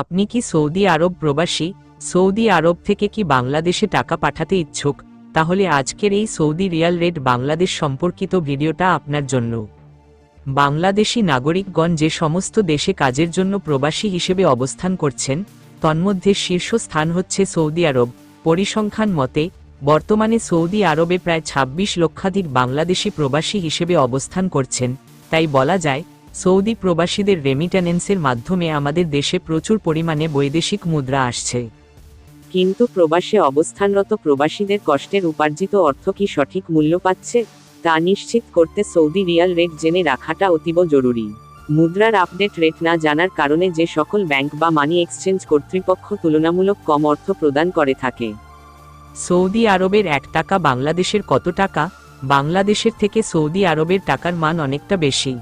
আপনি কি সৌদি আরব প্রবাসী? সৌদি আরব থেকে কি বাংলাদেশে টাকা পাঠাতে ইচ্ছুক? তাহলে আজকের এই সৌদি রিয়াল রেট বাংলাদেশ সম্পর্কিত ভিডিওটা আপনার জন্য। বাংলাদেশি নাগরিকগণ যে সমস্ত দেশে কাজের জন্য প্রবাসী হিসেবে অবস্থান করছেন, তন্মধ্যে শীর্ষস্থান হচ্ছে সৌদি আরব। পরিসংখ্যান মতে, বর্তমানে সৌদি আরবে প্রায় ২৬ লক্ষাধিক বাংলাদেশি প্রবাসী হিসেবে অবস্থান করছেন, তাই বলা যায় সৌদি প্রবাসীদের রেমিট্যানেন্সের মাধ্যমে আমাদের দেশে প্রচুর পরিমাণে বৈদেশিক মুদ্রা আসছে। কিন্তু প্রবাসে অবস্থানরত প্রবাসীদের কষ্টের উপার্জিত অর্থ কি সঠিক মূল্য পাচ্ছে, তা নিশ্চিত করতে সৌদি রিয়াল রেট জেনে রাখাটা অতীব জরুরি। মুদ্রার আপডেট রেট না জানার কারণে যে সকল ব্যাংক বা মানি এক্সচেঞ্জ কর্তৃপক্ষ তুলনামূলক কম অর্থ প্রদান করে থাকে। সৌদি আরবের এক টাকা বাংলাদেশের কত টাকা? বাংলাদেশের থেকে সৌদি আরবের টাকার মান অনেকটা বেশি।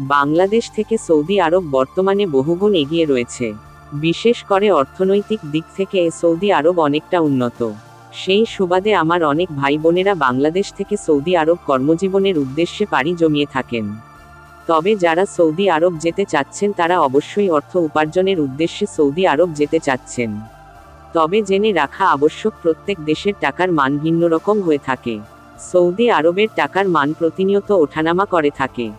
বাংলাদেশ থেকে সৌদি আরব বর্তমানে বহুগুণ এগিয়ে রয়েছে। বিশেষ করে অর্থনৈতিক দিক থেকে সৌদি আরব অনেকটা উন্নত। সেই সুবাদে আমার অনেক ভাই বোনেরা বাংলাদেশ থেকে সৌদি আরব কর্মজীবনের উদ্দেশ্যে পাড়ি জমিয়ে থাকেন। তবে যারা সৌদি আরব যেতে চাচ্ছেন, তারা অবশ্যই অর্থ উপার্জনের উদ্দেশ্যে সৌদি আরব যেতে চাচ্ছেন। তবে জেনে রাখা আবশ্যক, প্রত্যেক দেশের টাকার মান ভিন্ন রকম হয়ে থাকে। সৌদি আরবের টাকার মান প্রতিনিয়ত ওঠানামা করে থাকে।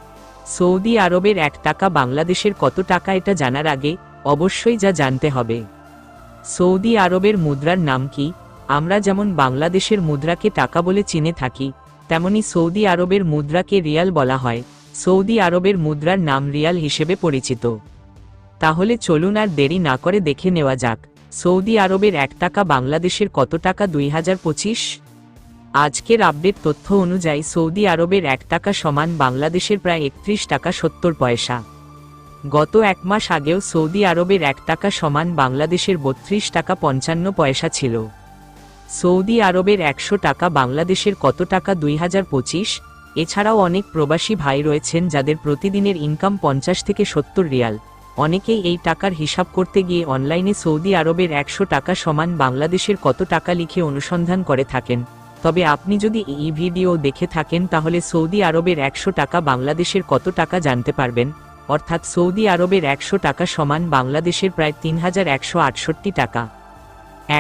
সৌদি আরবের এক টাকা বাংলাদেশের কত টাকা এটা জানার আগে অবশ্যই যা জানতে হবে। সৌদি আরবের মুদ্রার নাম কি? আমরা যেমন বাংলাদেশের মুদ্রাকে টাকা বলে চিনে থাকি, তেমনি সৌদি আরবের মুদ্রাকে রিয়াল বলা হয়। সৌদি আরবের মুদ্রার নাম রিয়াল হিসেবে পরিচিত। তাহলে চলুন আর দেরি না করে দেখে নেওয়া যাক, সৌদি আরবের এক টাকা বাংলাদেশের কত টাকা দুই হাজার পঁচিশ? আজকের আপডেট তথ্য অনুযায়ী সৌদি আরবের এক টাকা সমান বাংলাদেশের প্রায় একত্রিশ টাকা সত্তর পয়সা। গত এক মাস আগেও সৌদি আরবের এক টাকা সমান বাংলাদেশের বত্রিশ টাকা পঞ্চান্ন পয়সা ছিল। সৌদি আরবের একশো টাকা বাংলাদেশের কত টাকা দুই হাজার পঁচিশ, এছাড়াও অনেক প্রবাসী ভাই রয়েছেন যাদের প্রতিদিনের ইনকাম পঞ্চাশ থেকে সত্তর রিয়াল। অনেকেই এই টাকার হিসাব করতে গিয়ে অনলাইনে সৌদি আরবের একশো টাকা সমান বাংলাদেশের কত টাকা লিখে অনুসন্ধান করে থাকেন। তবে আপনি যদি এই ভিডিও দেখে থাকেন তাহলে সৌদি আরবের একশো টাকা বাংলাদেশের কত টাকা জানতে পারবেন? অর্থাৎ সৌদি আরবের একশো টাকা সমান বাংলাদেশের প্রায় তিন হাজার একশো আটষট্টি টাকা।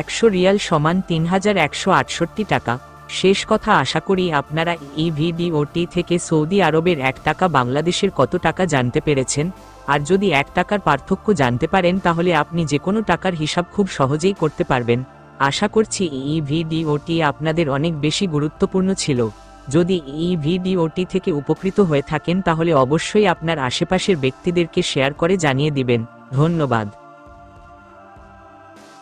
একশো রিয়াল সমান তিন হাজার একশো আটষট্টি টাকা। শেষ কথা, আশা করি আপনারা এই ভিডিওটি থেকে সৌদি আরবের এক টাকা বাংলাদেশের কত টাকা জানতে পেরেছেন। আর যদি এক টাকার পার্থক্য জানতে পারেন তাহলে আপনি যে কোনো টাকার হিসাব খুব সহজেই করতে পারবেন। আশা করছি এই ভিডিওটি আপনাদের অনেক বেশি গুরুত্বপূর্ণ ছিল। যদি এই ভিডিওটি থেকে উপকৃত হয়ে থাকেন তাহলে অবশ্যই আপনার আশেপাশের ব্যক্তিদেরকে শেয়ার করে জানিয়ে দিবেন। ধন্যবাদ।